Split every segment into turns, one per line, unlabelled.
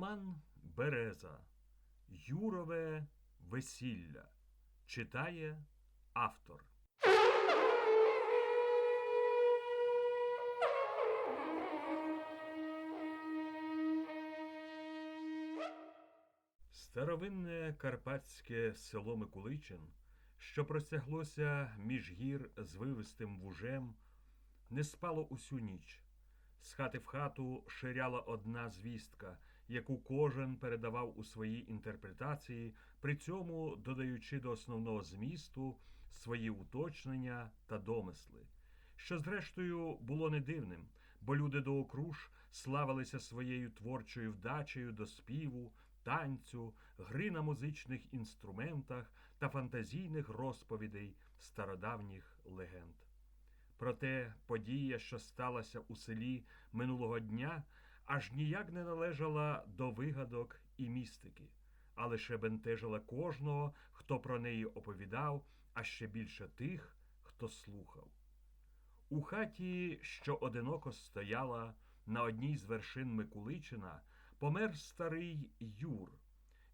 Роман Береза Юрове весілля читає автор. Старовинне карпатське село Микуличин, що простяглося між гір з вивистим вужем, не спало усю ніч. З хати в хату ширяла одна звістка, яку кожен передавав у своїй інтерпретації, при цьому додаючи до основного змісту свої уточнення та домисли. Що, зрештою, було не дивним, бо люди до окруж славилися своєю творчою вдачею до співу, танцю, гри на музичних інструментах та фантазійних розповідей стародавніх легенд. Проте подія, що сталася у селі минулого дня, аж ніяк не належала до вигадок і містики, а лише бентежила кожного, хто про неї оповідав, а ще більше тих, хто слухав. У хаті, що одиноко стояла на одній з вершин Микуличина, помер старий Юр.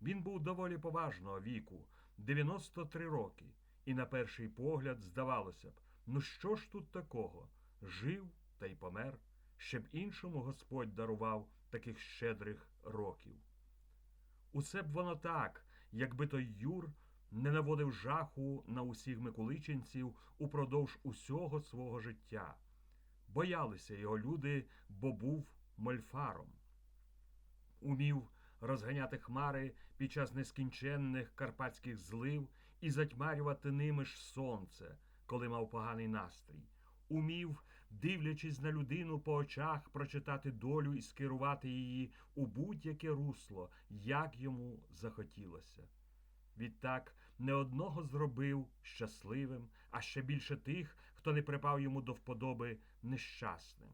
Він був доволі поважного віку 93 роки, і на перший погляд здавалося б, ну що ж тут такого? Жив та й помер, щоб іншому Господь дарував таких щедрих років. Усе б воно так, якби той Юр не наводив жаху на усіх микуличинців упродовж усього свого життя. Боялися його люди, бо був мольфаром. Умів розганяти хмари під час нескінченних карпатських злив і затьмарювати ними ж сонце, коли мав поганий настрій. Умів, дивлячись на людину по очах, прочитати долю і скерувати її у будь-яке русло, як йому захотілося. Відтак не одного зробив щасливим, а ще більше тих, хто не припав йому до вподоби нещасним.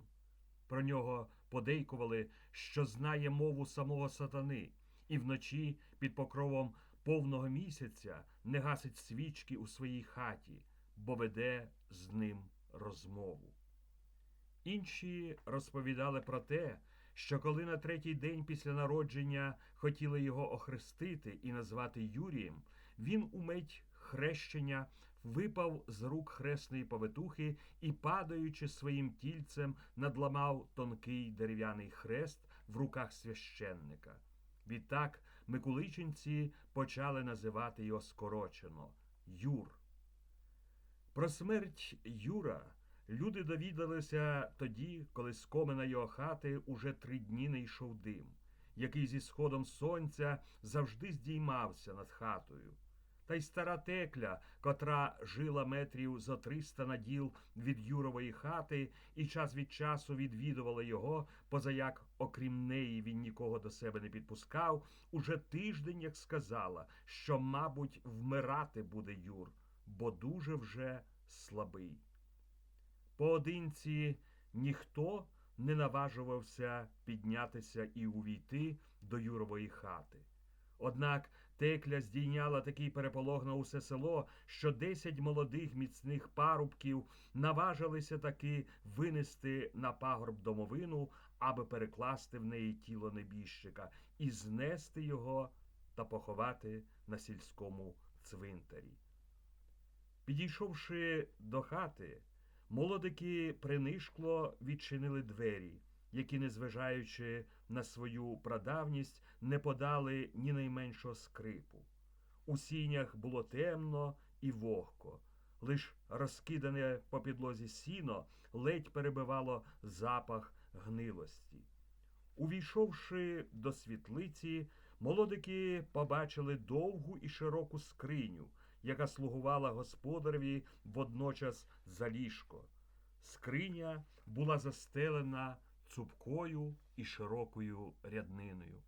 Про нього подейкували, що знає мову самого сатани, і вночі під покровом повного місяця не гасить свічки у своїй хаті, бо веде з ним розмову. Інші розповідали про те, що коли на третій день після народження хотіли його охрестити і назвати Юрієм, він умить хрещення випав з рук хресної повитухи і, падаючи своїм тільцем, надламав тонкий дерев'яний хрест в руках священника. Відтак микуличинці почали називати його скорочено Юр. Про смерть Юра люди довідалися тоді, коли з комина його хати уже три дні не йшов дим, який зі сходом сонця завжди здіймався над хатою. Та й стара текля, котра жила метрів зо триста наділ від Юрової хати, і час від часу відвідувала його, позаяк, окрім неї, він нікого до себе не підпускав, уже тиждень як сказала, що, мабуть, вмирати буде Юр, бо дуже вже слабий. Поодинці ніхто не наважувався піднятися і увійти до Юрової хати. Однак текля здійняла такий переполох на усе село, що десять молодих міцних парубків наважилися таки винести на пагорб домовину, аби перекласти в неї тіло небіжчика і знести його та поховати на сільському цвинтарі. Підійшовши до хати, молодики принишкло відчинили двері які, незважаючи на свою прадавність, не подали ні найменшого скрипу. У сінях було темно і вогко, лиш розкидане по підлозі сіно ледь перебивало запах гнилості. Увійшовши до світлиці, молодики побачили довгу і широку скриню, яка слугувала господареві водночас за ліжко. Скриня була застелена цупкою і широкою рядниною,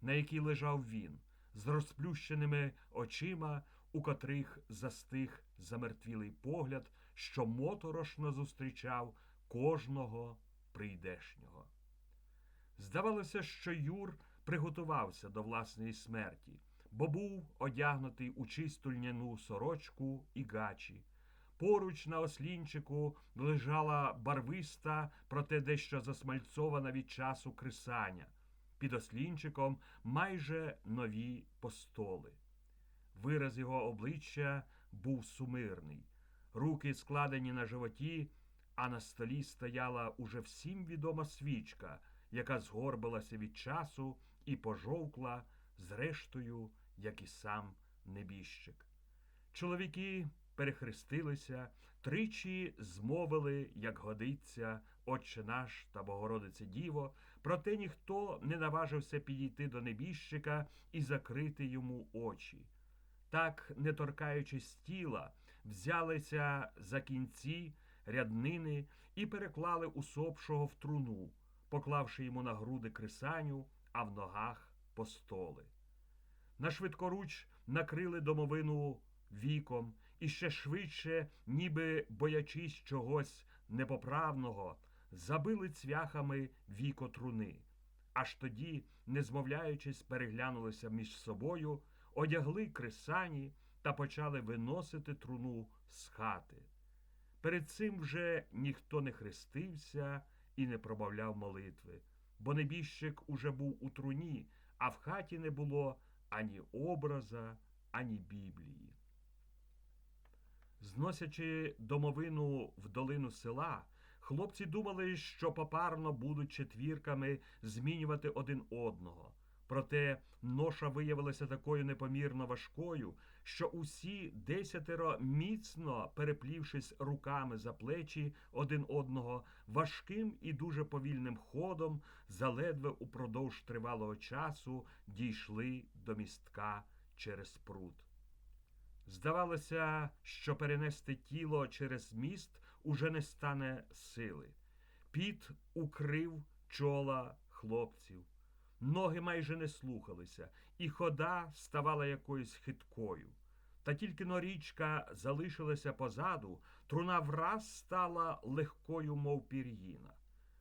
на якій лежав він, з розплющеними очима, у котрих застиг замертвілий погляд, що моторошно зустрічав кожного прийдешнього. Здавалося, що Юр приготувався до власної смерті, бо був одягнутий у чисту льняну сорочку і гачі. Поруч на ослінчику лежала барвиста, проте дещо засмальцована від часу крисаня. під ослінчиком майже нові постоли. Вираз його обличчя був сумирний, руки складені на животі, а на столі стояла уже всім відома свічка, яка згорбилася від часу і пожовкла, зрештою, як і сам небіжчик. Чоловіки перехрестилися, тричі змовили, як годиться, Отче наш та Богородице Діво, проте ніхто не наважився підійти до небіжчика і закрити йому очі. Так, не торкаючись тіла, взялися за кінці ряднини і переклали усопшого в труну, поклавши йому на груди крисаню, а в ногах постоли. На швидкоруч накрили домовину віком і ще швидше, ніби боячись чогось непоправного, забили цвяхами віко труни. Аж тоді, не змовляючись, переглянулися між собою, одягли кресані та почали виносити труну з хати. Перед цим вже ніхто не хрестився і не промовляв молитви, бо небіжчик уже був у труні, а в хаті не було ані образа, ані Біблії. Зносячи домовину в долину села, хлопці думали, що попарно будуть четвірками змінювати один одного. Проте ноша виявилася такою непомірно важкою, що усі десятеро, міцно переплівшись руками за плечі один одного, важким і дуже повільним ходом, заледве упродовж тривалого часу дійшли до містка через пруд. Здавалося, що перенести тіло через міст уже не стане сили. Піт укрив чола хлопців. Ноги майже не слухалися, і хода ставала якоюсь хиткою. Та тільки норічка залишилася позаду, труна враз стала легкою, мов пір'їна.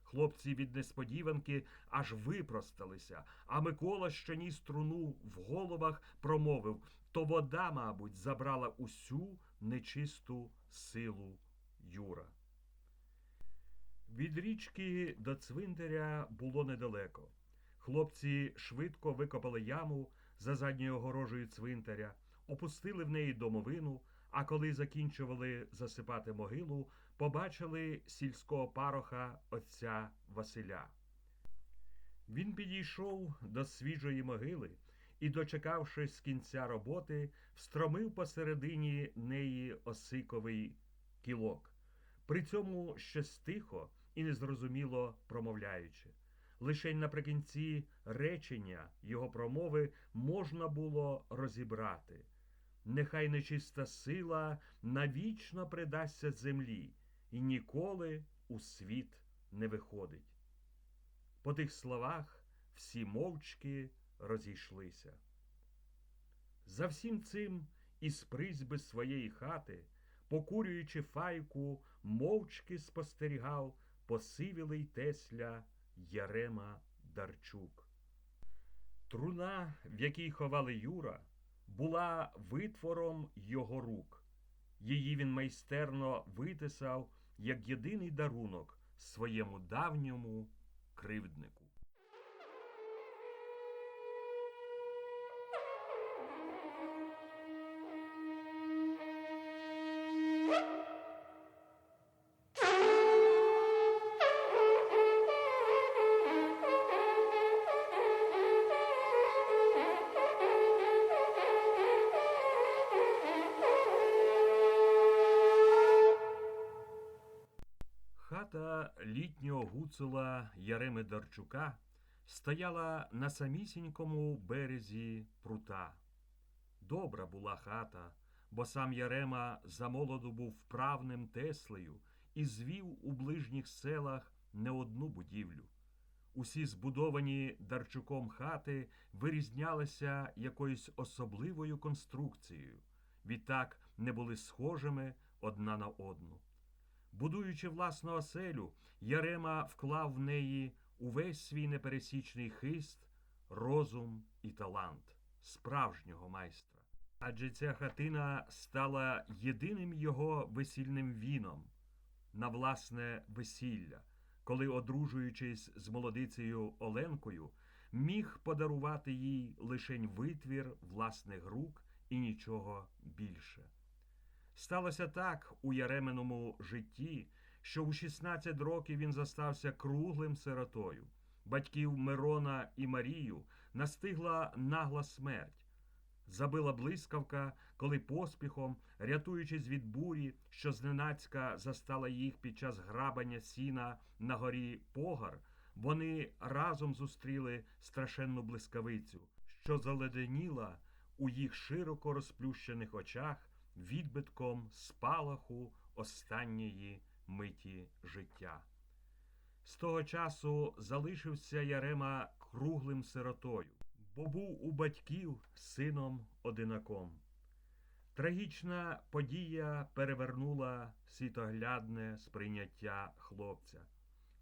Хлопці від несподіванки аж випросталися, а Микола, що ніс труну в головах, промовив то вода, мабуть, забрала усю нечисту силу Юра. Від річки до цвинтаря було недалеко. Хлопці швидко викопали яму за задньою огорожею цвинтаря, опустили в неї домовину, а коли закінчували засипати могилу, побачили сільського пароха отця Василя. Він підійшов до свіжої могили і, дочекавшись кінця роботи, встромив посередині неї осиковий кілок, при цьому щось тихо і незрозуміло промовляючи. Лишень наприкінці речення його промови можна було розібрати. Нехай нечиста сила навічно придасться землі і ніколи у світ не виходить. По тих словах всі мовчки розійшлися. За всім цим із призьби своєї хати, покурюючи файку, мовчки спостерігав посивілий Тесля Ярема Дарчук. Труна, в якій ховали Юра, була витвором його рук. Її він майстерно витисав як єдиний дарунок своєму давньому кривднику. Гуцула Яреми Дарчука стояла на самісінькому березі прута. Добра була хата, бо сам Ярема замолоду був вправним теслею і звів у ближніх селах не одну будівлю. Усі збудовані Дарчуком хати вирізнялися якоюсь особливою конструкцією, відтак не були схожими одна на одну. Будуючи власну оселю, Ярема вклав в неї увесь свій непересічний хист, розум і талант справжнього майстра. Адже ця хатина стала єдиним його весільним віном на власне весілля, коли, одружуючись з молодицею Оленкою, міг подарувати їй лишень витвір власних рук і нічого більше. Сталося так у Яременому житті, що у 16 років він застався круглим сиротою. Батьків Мирона і Марію настигла нагла смерть. Забила блискавка, коли поспіхом, рятуючись від бурі, що зненацька застала їх під час грабання сіна на горі Погар, вони разом зустріли страшенну блискавицю, що заледеніла у їх широко розплющених очах відбитком спалаху останньої миті життя. З того часу залишився Ярема круглим сиротою, бо був у батьків сином одинаком. Трагічна подія перевернула світоглядне сприйняття хлопця.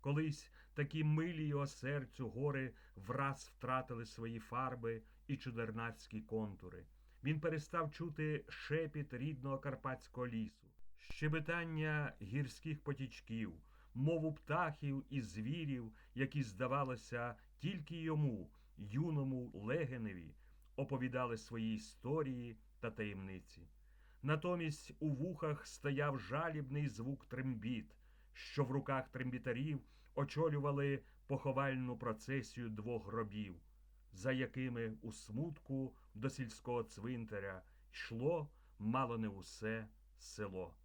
Колись такі милі його серцю гори враз втратили свої фарби і чудернацькі контури. Він перестав чути шепіт рідного карпатського лісу, щебетання гірських потічків, мову птахів і звірів, які, здавалося, тільки йому, юному легеневі, оповідали свої історії та таємниці. Натомість у вухах стояв жалібний звук трембіт, що в руках трембітарів очолювали поховальну процесію двох гробів, за якими у смутку до сільського цвинтаря йшло мало не усе село.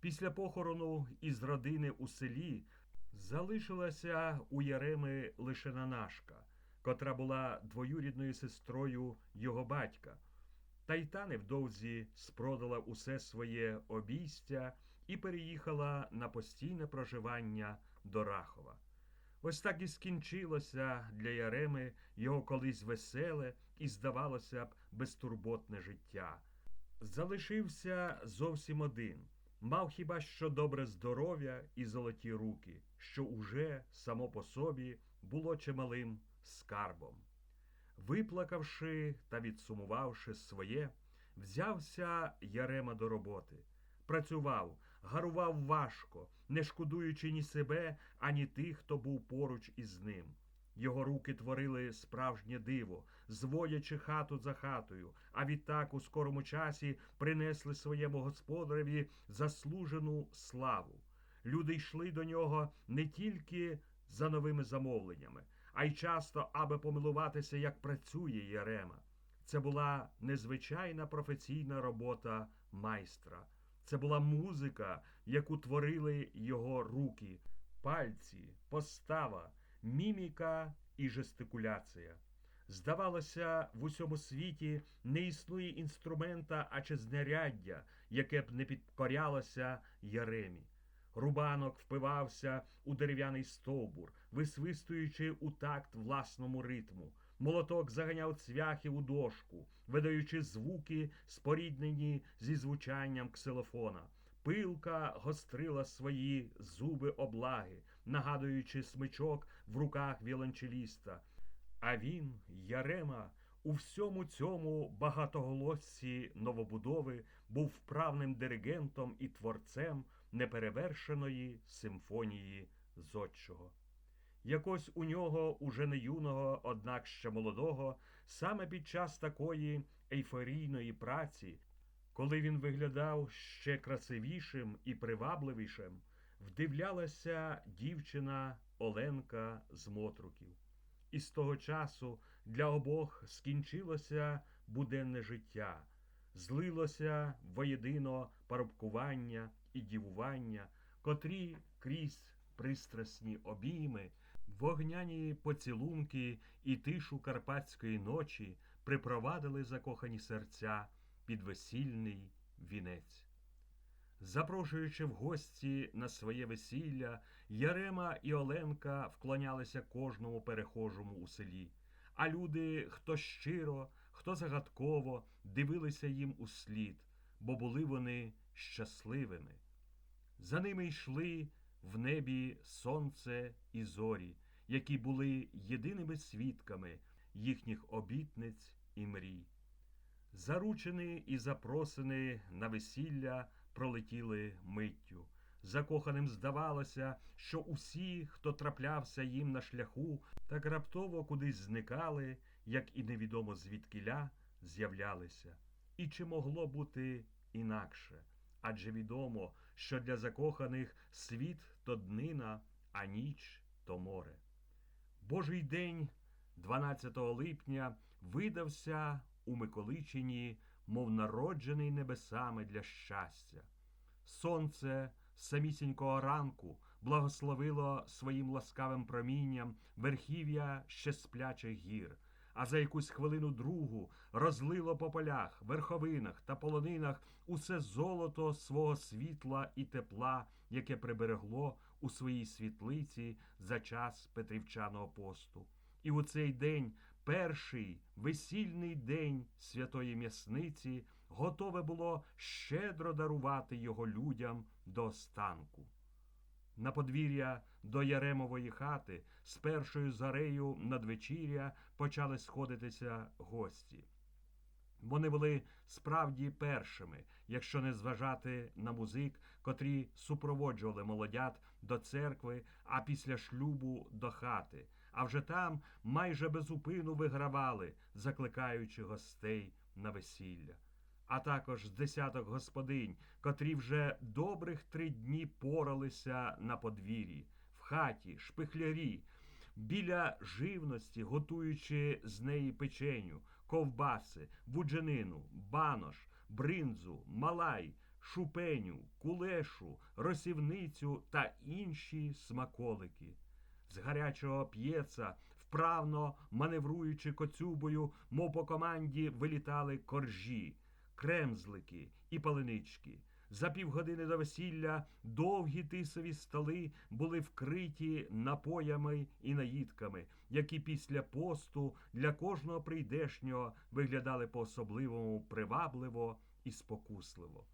Після похорону із родини у селі залишилася у Яреми лише Нанашка, котра була двоюрідною сестрою його батька. Та й та невдовзі спродала усе своє обійстя і переїхала на постійне проживання до Рахова. Ось так і скінчилося для Яреми його колись веселе і, здавалося б, безтурботне життя. Залишився зовсім один, мав хіба що добре здоров'я і золоті руки, що уже само по собі було чималим скарбом. Виплакавши та відсумувавши своє, взявся Ярема до роботи. Працював, гарував важко, не шкодуючи ні себе, ані тих, хто був поруч із ним. Його руки творили справжнє диво, зводячи хату за хатою, а відтак у скорому часі принесли своєму господареві заслужену славу. Люди йшли до нього не тільки за новими замовленнями, а й часто, аби помилуватися, як працює Єрема. Це була незвичайна професійна робота майстра. Це була музика, яку творили його руки, пальці, постава, міміка і жестикуляція. Здавалося, в усьому світі не існує інструмента, а чи знаряддя, яке б не підкорялося Яремі. Рубанок впивався у дерев'яний стовбур, висвистуючи у такт власному ритму. Молоток заганяв цвяхи у дошку, видаючи звуки, споріднені зі звучанням ксилофона. Пилка гострила свої зуби облаги, нагадуючи смичок в руках віолончеліста. А він, Ярема, у всьому цьому багатоголоссі новобудови був вправним диригентом і творцем неперевершеної симфонії зодчого. Якось у нього, уже не юного, однак ще молодого, саме під час такої ейфорійної праці, коли він виглядав ще красивішим і привабливішим, вдивлялася дівчина Оленка з Мотруків. І з того часу для обох скінчилося буденне життя, злилося воєдино парубкування і дівування, котрі крізь пристрасні обійми, вогняні поцілунки і тишу карпатської ночі припровадили закохані серця під весільний вінець. Запрошуючи в гості на своє весілля, Ярема і Оленка вклонялися кожному перехожому у селі, а люди, хто щиро, хто загадково, дивилися їм у слід, бо були вони щасливими. За ними йшли в небі сонце і зорі, які були єдиними свідками їхніх обітниць і мрій. Заручені і запросені на весілля пролетіли миттю. закоханим здавалося, що усі, хто траплявся їм на шляху, так раптово кудись зникали, як і невідомо звідкиля з'являлися. І чи могло бути інакше? Адже відомо, що для закоханих світ то днина, а ніч то море. Божий день 12 липня видався у Миколичині, мов народжений небесами для щастя. Сонце самісінького ранку благословило своїм ласкавим промінням верхів'я ще сплячих гір, а за якусь хвилину другу розлило по полях, верховинах та полонинах усе золото свого світла і тепла, яке приберегло у своїй світлиці за час Петрівчаного посту. І у цей день, перший весільний день святої м'ясниці, готове було щедро дарувати його людям до останку. На подвір'я до Яремової хати з першою зарею надвечір'я почали сходитися гості. Вони були справді першими, якщо не зважати на музик, котрі супроводжували молодят до церкви, а після шлюбу до хати. А вже там майже безупину вигравали, закликаючи гостей на весілля. А також з десяток господинь, котрі вже добрих три дні поралися на подвір'ї, в хаті, шпихлярі, біля живності, готуючи з неї печеню, ковбаси, будженину, банош, бринзу, малай, шупеню, кулешу, росівницю та інші смаколики. З гарячого п'єца, вправно маневруючи коцюбою, мов по команді вилітали коржі, кремзлики і паленички. За півгодини до весілля довгі тисові столи були вкриті напоями і наїдками, які після посту для кожного прийдешнього виглядали по-особливому привабливо і спокусливо.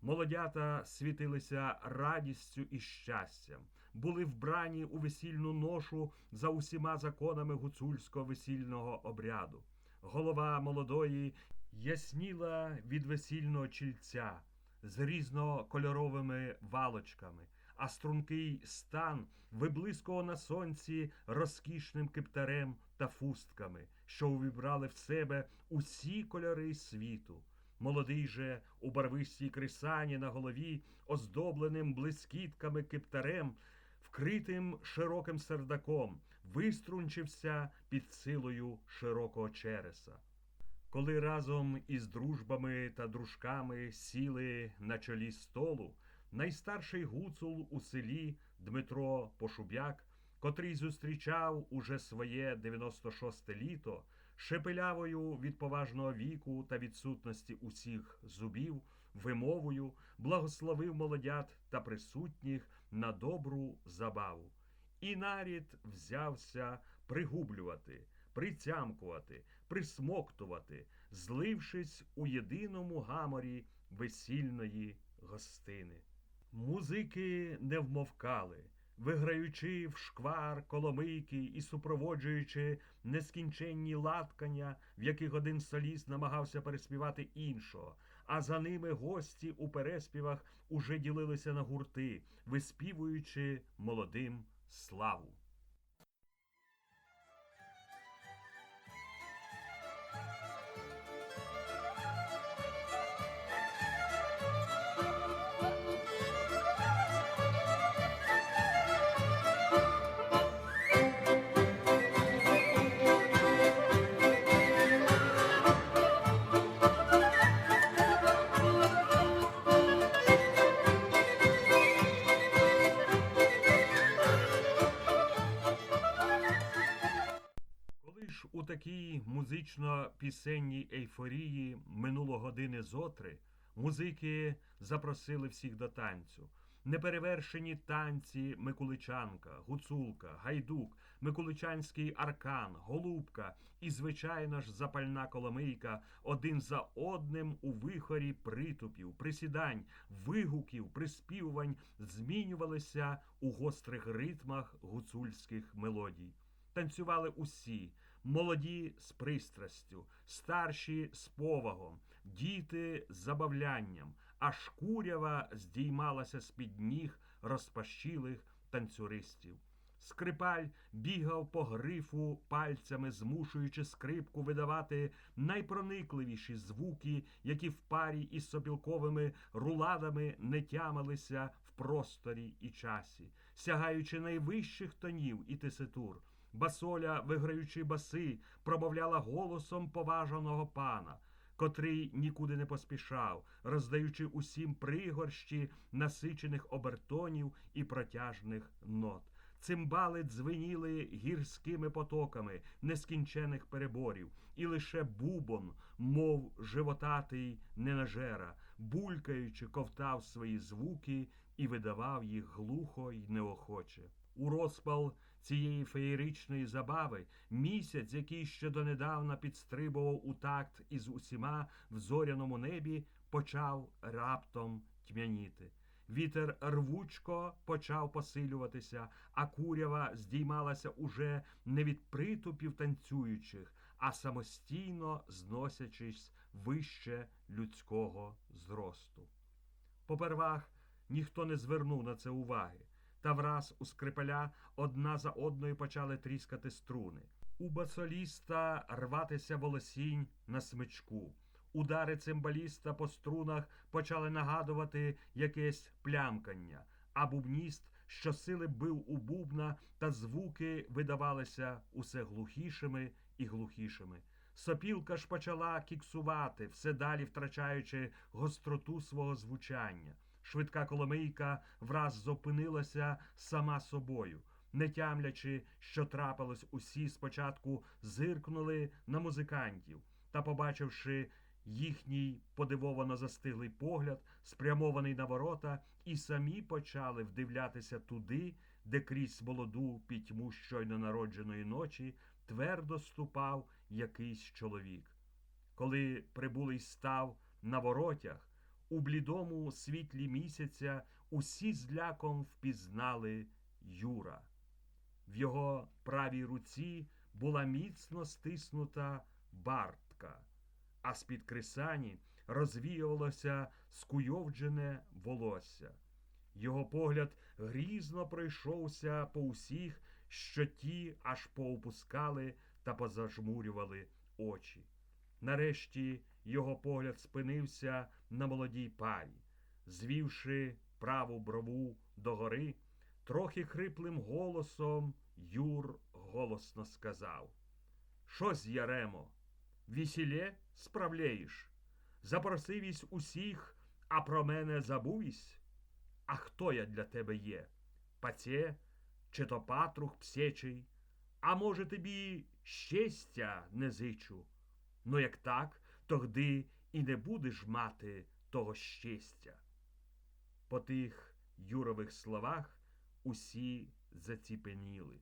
Молодята світилися радістю і щастям, були вбрані у весільну ношу за усіма законами гуцульського весільного обряду. Голова молодої ясніла від весільного чільця з різнокольоровими валочками, а стрункий стан виблискував на сонці розкішним кептарем та фустками, що увібрали в себе усі кольори світу. Молодий же у барвистій крисані на голові, оздобленим блискітками кептарем, вкритим широким сердаком, виструнчився під силою широкого череса. Коли разом із дружбами та дружками сіли на чолі столу, найстарший гуцул у селі Дмитро Пошубяк, котрий зустрічав уже своє 96-те літо, шепелявою від поважного віку та відсутності усіх зубів, вимовою благословив молодят та присутніх на добру забаву. І нарід взявся пригублювати, притямкувати, присмоктувати, злившись у єдиному гаморі весільної гостини. Музики не вмовкали, виграючи в шквар коломийки і супроводжуючи нескінченні латкання, в яких один соліст намагався переспівати іншого, а за ними гості у переспівах уже ділилися на гурти, виспівуючи молодим славу. Музично-пісенній ейфорії минуло години зотри, музики запросили всіх до танцю. Неперевершені танці Микуличанка, Гуцулка, Гайдук, Микуличанський аркан, Голубка і, звичайно ж, запальна коломийка один за одним у вихорі притупів, присідань, вигуків, приспівувань змінювалися у гострих ритмах гуцульських мелодій. Танцювали усі молоді з пристрастю, старші з повагом, діти з забавлянням, а шкурява здіймалася з під ніг, розпашілих танцюристів. Скрипаль бігав по грифу пальцями, змушуючи скрипку видавати найпроникливіші звуки, які в парі із сопілковими руладами не тямилися в просторі і часі, сягаючи найвищих тонів і теситур. Басоля, виграючи баси, промовляла голосом поважаного пана, котрий нікуди не поспішав, роздаючи усім пригорщі насичених обертонів і протяжних нот. Цимбали дзвеніли гірськими потоками нескінчених переборів, і лише бубон, мов животатий ненажера, булькаючи, ковтав свої звуки і видавав їх глухо й неохоче. У розпал цієї феєричної забави місяць, який ще донедавна підстрибував у такт із усіма в зоряному небі, почав раптом тьмяніти. Вітер рвучко почав посилюватися, а курява здіймалася уже не від притупів танцюючих, а самостійно зносячись вище людського зросту. Попервах ніхто не звернув на це уваги, та враз у скрипаля одна за одною почали тріскати струни. У басоліста рватися волосінь на смичку. Удари цимбаліста по струнах почали нагадувати якесь плямкання, а бубніст щосили бив у бубна, та звуки видавалися усе глухішими і глухішими. Сопілка ж почала кіксувати, все далі втрачаючи гостроту свого звучання. Швидка коломийка враз зупинилася сама собою. Не тямлячи, що трапилось, усі спочатку зиркнули на музикантів та, побачивши їхній подивовано застиглий погляд, спрямований на ворота, і самі почали вдивлятися туди, де крізь молоду пітьму щойно народженої ночі твердо ступав якийсь чоловік. Коли прибулий став на воротях, у блідому світлі місяця усі з ляком впізнали Юра. В його правій руці була міцно стиснута бартка, а з-під крисані розвіювалося скуйовджене волосся. Його погляд грізно пройшовся по усіх, що ті аж поопускали та позажмурювали очі. Нарешті його погляд спинився на молодій парі, звівши праву брову догори, трохи хриплим голосом Юр голосно сказав: Щось, Яремо, весілє справляєш? Запросивість усіх, а про мене забувісь? А хто я для тебе є? Паце чи то патрух псечий? А може, тобі щастя не зичу? Ну, як так, тогди і не будеш мати того щастя. По тих Юрових словах усі заціпеніли.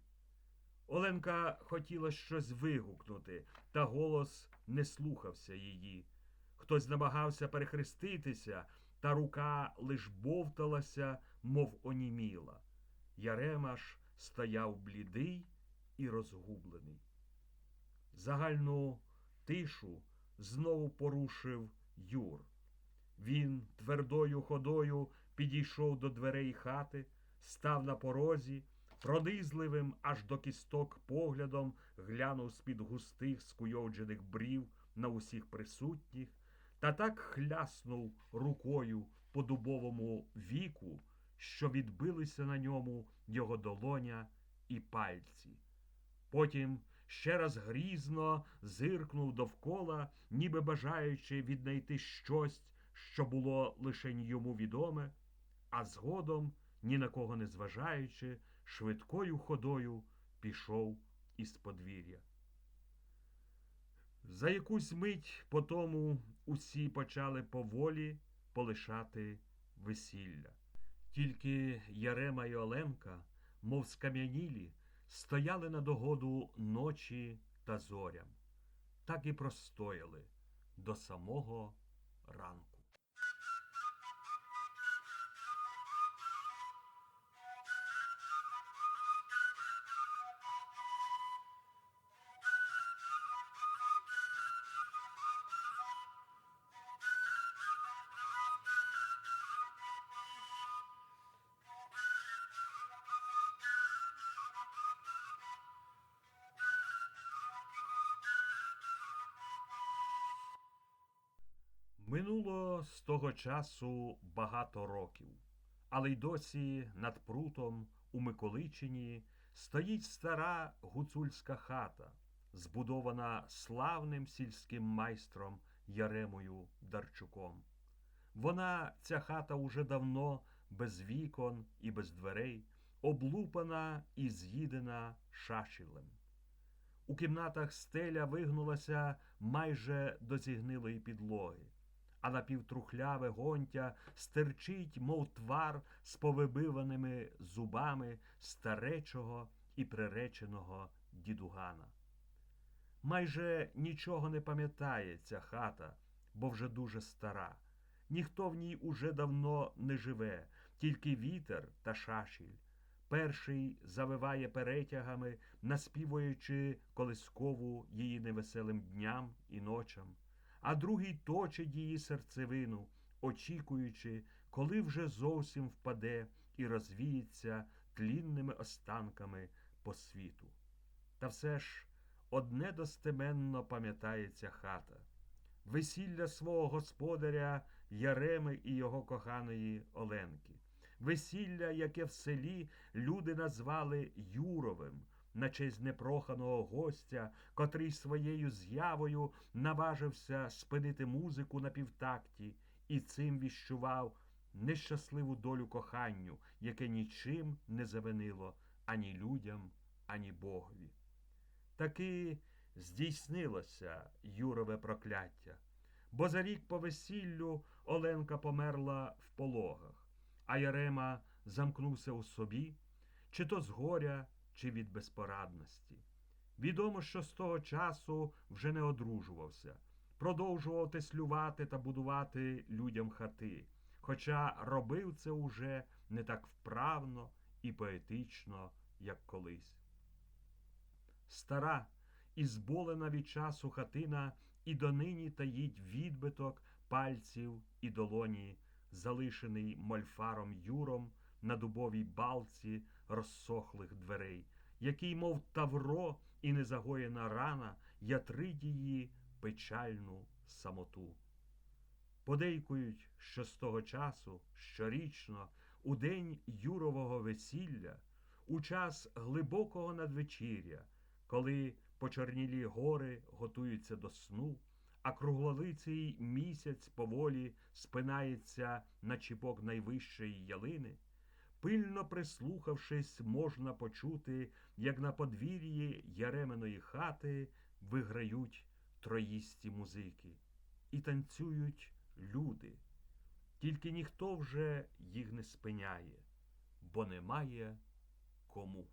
Оленка хотіла щось вигукнути, та голос не слухався її. Хтось намагався перехреститися, та рука лиш бовталася, мов оніміла. Яремаш стояв блідий і розгублений. Загальну тишу знову порушив Юр. Він твердою ходою підійшов до дверей хати, став на порозі, пронизливим аж до кісток поглядом глянув з-під густих скуйовджених брів на усіх присутніх, та так хляснув рукою по дубовому віку, що відбилися на ньому його долоня і пальці. Потім ще раз грізно зиркнув довкола, ніби бажаючи віднайти щось, що було лише йому відоме, а згодом, ні на кого не зважаючи, швидкою ходою пішов із подвір'я. За якусь мить по тому усі почали поволі полишати весілля. Тільки Ярема й Оленка, мов скам'янілі, стояли на догоду ночі та зорям, так і простояли до самого ранку. Минуло з того часу багато років, але й досі над прутом у Миколичині стоїть стара гуцульська хата, збудована славним сільським майстром Яремою Дарчуком. Вона, ця хата, уже давно без вікон і без дверей, облупана і з'їдена шашілем. У кімнатах стеля вигнулася майже до зігнилої підлоги, а напівтрухляве гонтя стерчить, мов твар з повибиваними зубами старечого і приреченого дідугана. Майже нічого не пам'ятає ця хата, бо вже дуже стара. Ніхто в ній уже давно не живе, тільки вітер та шашіль. Перший завиває перетягами, наспівуючи колискову її невеселим дням і ночам, а другий точить її серцевину, очікуючи, коли вже зовсім впаде і розвіється тлінними останками по світу. Та все ж одне достеменно пам'ятається хата весілля свого господаря Яреми і його коханої Оленки, весілля, яке в селі люди назвали Юровим, на честь непроханого гостя, котрий своєю з'явою наважився спинити музику на півтакті і цим віщував нещасливу долю коханню, яке нічим не завинило ані людям, ані Богові. Таки здійснилося Юрове прокляття, бо за рік по весіллю Оленка померла в пологах, а Ярема замкнувся у собі, чи то з горя, чи від безпорадності. Відомо, що з того часу вже не одружувався, продовжував теслювати та будувати людям хати, хоча робив це уже не так вправно і поетично, як колись. Стара і зболена від часу хатина і донині таїть відбиток пальців і долоні, залишений мольфаром Юром на дубовій балці розсохлих дверей, який, мов тавро і незагоєна рана, ятрить її печальну самоту. Подейкують, що з того часу щорічно, у день Юрового весілля, у час глибокого надвечір'я, коли почорнілі гори готуються до сну, а круглолиций місяць поволі спинається на чіпок найвищої ялини, пильно прислухавшись, можна почути, як на подвір'ї Яременої хати виграють троїсті музики і танцюють люди. Тільки ніхто вже їх не спиняє, бо немає кому.